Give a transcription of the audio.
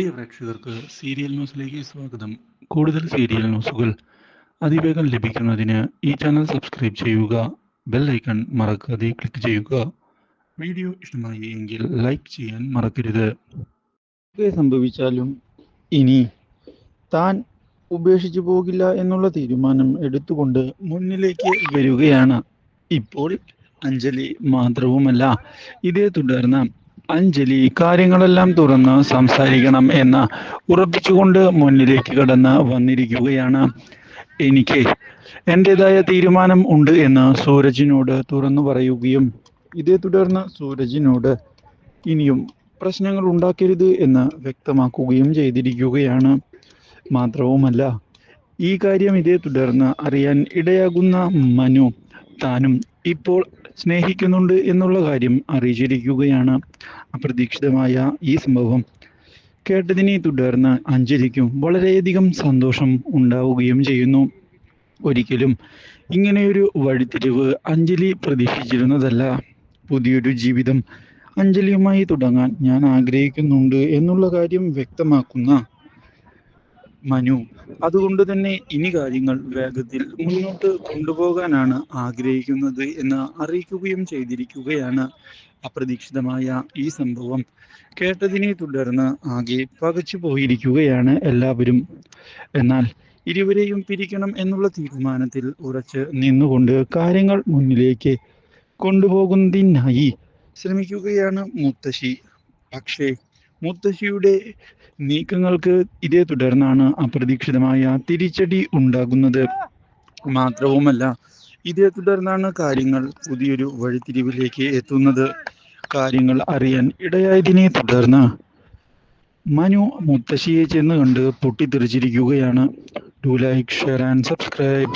പ്രിയ പ്രേക്ഷകർക്ക് സീരിയൽ ന്യൂസിലേക്ക് സ്വാഗതം. കൂടുതൽ സീരിയൽ ന്യൂസുകൾ അതിവേഗം ലഭിക്കുന്നതിന് ഈ ചാനൽ സബ്സ്ക്രൈബ് ചെയ്യുക ബെൽ ഐക്കൺ മറക്കാതെ ക്ലിക്ക് ചെയ്യുക. വീഡിയോ ഇഷ്ടമായി എങ്കിൽ ലൈക്ക് ചെയ്യാൻ മറക്കരുത്. സംഭവിച്ചാലും ഇനി താൻ ഉപേക്ഷിച്ചു പോകില്ല എന്നുള്ള തീരുമാനം എടുത്തുകൊണ്ട് മുന്നിലേക്ക് വരികയാണ്. ഇപ്പോൾ അഞ്ജലി മാത്രവുമല്ല ഇതേ തുടർന്ന് അഞ്ജലി കാര്യങ്ങളെല്ലാം തുറന്ന് സംസാരിക്കണം എന്ന് ഉറപ്പിച്ചുകൊണ്ട് മുന്നിലേക്ക് കടന്ന് വന്നിരിക്കുകയാണ്. എനിക്ക് എന്റെതായ തീരുമാനം ഉണ്ട് എന്ന് സൂരജിനോട് തുറന്നു പറയുകയും ഇതേ തുടർന്ന് സൂരജിനോട് ഇനിയും പ്രശ്നങ്ങൾ ഉണ്ടാക്കരുത് എന്ന് വ്യക്തമാക്കുകയും ചെയ്തിരിക്കുകയാണ്. മാത്രവുമല്ല ഈ കാര്യം ഇതേ തുടർന്ന് അറിയാൻ ഇടയാകുന്ന മനു താനും ഇപ്പോൾ സ്നേഹിക്കുന്നുണ്ട് എന്നുള്ള കാര്യം അറിയിച്ചിരിക്കുകയാണ് അപ്രതീക്ഷിതമായ ഈ സംഭവം. കേട്ടതിനെ തുടർന്ന് അഞ്ജലിക്കും വളരെയധികം സന്തോഷം ഉണ്ടാവുകയും ചെയ്യുന്നു. ഒരിക്കലും ഇങ്ങനെയൊരു വഴിത്തിരിവ് അഞ്ജലി പ്രതീക്ഷിച്ചിരുന്നതല്ല. പുതിയൊരു ജീവിതം അഞ്ജലിയുമായി തുടങ്ങാൻ ഞാൻ ആഗ്രഹിക്കുന്നുണ്ട് എന്നുള്ള കാര്യം വ്യക്തമാക്കുന്ന മനു. അതുകൊണ്ട് തന്നെ ഇനി കാര്യങ്ങൾ വേഗത്തിൽ മുന്നോട്ട് കൊണ്ടുപോകാനാണ് ആഗ്രഹിക്കുന്നത് എന്ന് അറിയിക്കുകയും ചെയ്തിരിക്കുകയാണ് അപ്രതീക്ഷിതമായ ഈ സംഭവം. കേട്ടതിനെ തുടർന്ന് ആകെ പകച്ചു പോയിരിക്കുകയാണ് എല്ലാവരും. എന്നാൽ ഇരുവരെയും പിരിക്കണം എന്നുള്ള തീരുമാനത്തിൽ ഉറച്ച് നിന്നുകൊണ്ട് കാര്യങ്ങൾ മുന്നിലേക്ക് കൊണ്ടുപോകുന്നതിനായി ശ്രമിക്കുകയാണ് മുത്തശ്ശി. പക്ഷേ മുത്തശ്ശിയുടെ നീക്കങ്ങൾക്ക് ഇതേ തുടർന്നാണ് അപ്രതീക്ഷിതമായ തിരിച്ചടി ഉണ്ടാകുന്നത്. മാത്രവുമല്ല ഇതേ തുടർന്നാണ് കാര്യങ്ങൾ പുതിയൊരു വഴിത്തിരിവിലേക്ക് എത്തുന്നത്. കാര്യങ്ങൾ അറിയാൻ ഇടയായതിനെ തുടർന്ന് മനു മുത്തശ്ശിയെ ചെന്ന് കണ്ട് പൊട്ടിത്തെറിച്ചിരിക്കുകയാണ്. Do like share and subscribe